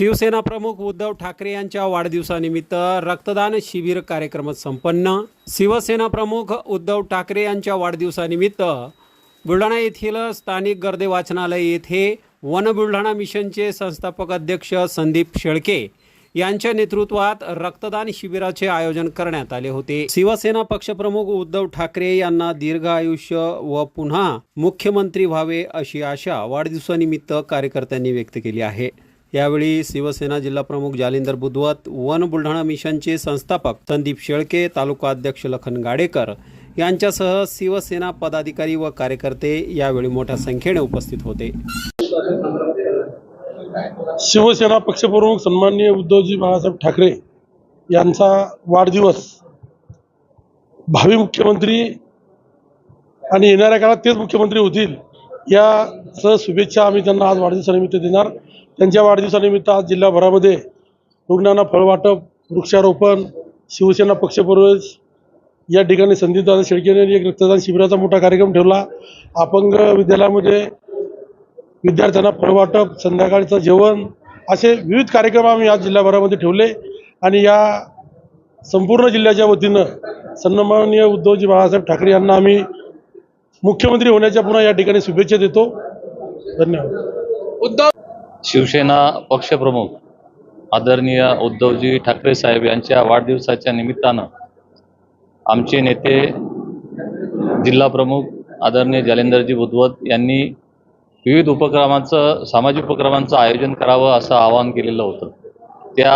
शिवसेना प्रमुख उद्धव ठाकरे यांच्या वाढदिवसानिमित्त रक्तदान शिबिर कार्यक्रम संपन्न. शिवसेना प्रमुख उद्धव ठाकरे यांच्या वाढदिवसानिमित्त बुलढाणा येथील स्थानिक गर्दे वाचनालय येथे वन बुलढाणा मिशनचे संस्थापक अध्यक्ष संदीप शेळके यांच्या नेतृत्वात रक्तदान शिबिराचे आयोजन करण्यात आले होते. शिवसेना पक्षप्रमुख उद्धव ठाकरे यांना दीर्घ आयुष्य व पुन्हा मुख्यमंत्री व्हावे अशी आशा वाढदिवसानिमित्त कार्यकर्त्यांनी व्यक्त केली आहे. यावेळी शिवसेना जिल्हाप्रमुख जालिंदर बुधवत वन बुलढाणा मिशनचे संस्थापक संदीप शेळके तालुका अध्यक्ष लखन गाडेकर यांच्यासह शिवसेना पदाधिकारी व कार्यकर्ते यावेळी मोठ्या संख्येने उपस्थित होते. शिवसेना पक्षप्रमुख सन्माननीय उद्धवजी बाळासाहेब ठाकरे यांचा वाढदिवस भावी मुख्यमंत्री आणि येणाऱ्या काळात तेच मुख्यमंत्री होतील या सह शुभेच्छा आम्ही त्यांना आज वाढदिवसानिमित्त देणार. त्यांच्या वाढदिवसानिमित्त आज जिल्हाभरामध्ये रुग्णांना फळवाटप वृक्षारोपण शिवसेना पक्षप्रवेश या ठिकाणी संदीपदादा शेळके यांनी एक रक्तदान शिबिराचा मोठा कार्यक्रम ठेवला. अपंग विद्यालयामध्ये विद्यार्थ्यांना फळवाटप संध्याकाळचं जेवण असे विविध कार्यक्रम आम्ही आज जिल्हाभरामध्ये ठेवले आणि या संपूर्ण जिल्ह्याच्या वतीनं सन्माननीय उद्धवजी बाळासाहेब ठाकरे यांना आम्ही मुख्यमंत्री होण्याच्या पुन्हा या ठिकाणी शुभेच्छा देतो. धन्यवाद. शिवसेना पक्षप्रमुख आदरणीय उद्धवजी ठाकरे साहेब यांच्या वाढदिवसाच्या निमित्तानं आमचे नेते जिल्हाप्रमुख आदरणीय जालेंदरजी बुधवत यांनी विविध उपक्रमांचं सामाजिक उपक्रमांचं आयोजन करावं असं आवाहन केलेलं होतं. त्या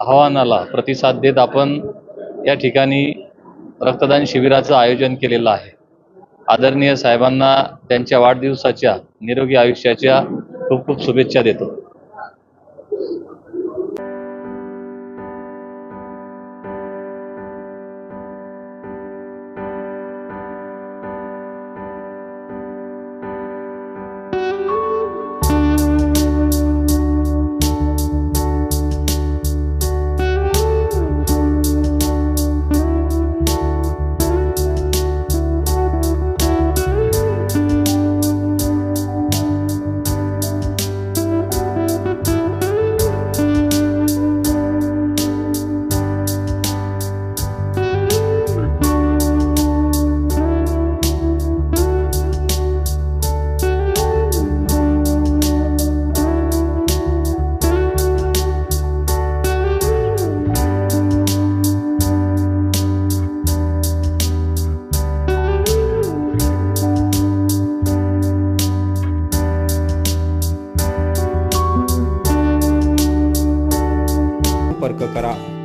आवाहनाला प्रतिसाद देत आपण या ठिकाणी रक्तदान शिबिराचं आयोजन केलेलं आहे. आदरणीय साहेबांना त्यांच्या वाढदिवसाच्या निरोगी आयुष्याच्या खूप खूप शुभेच्छा देतो. ಸಂಪರ್ಕ ಕರ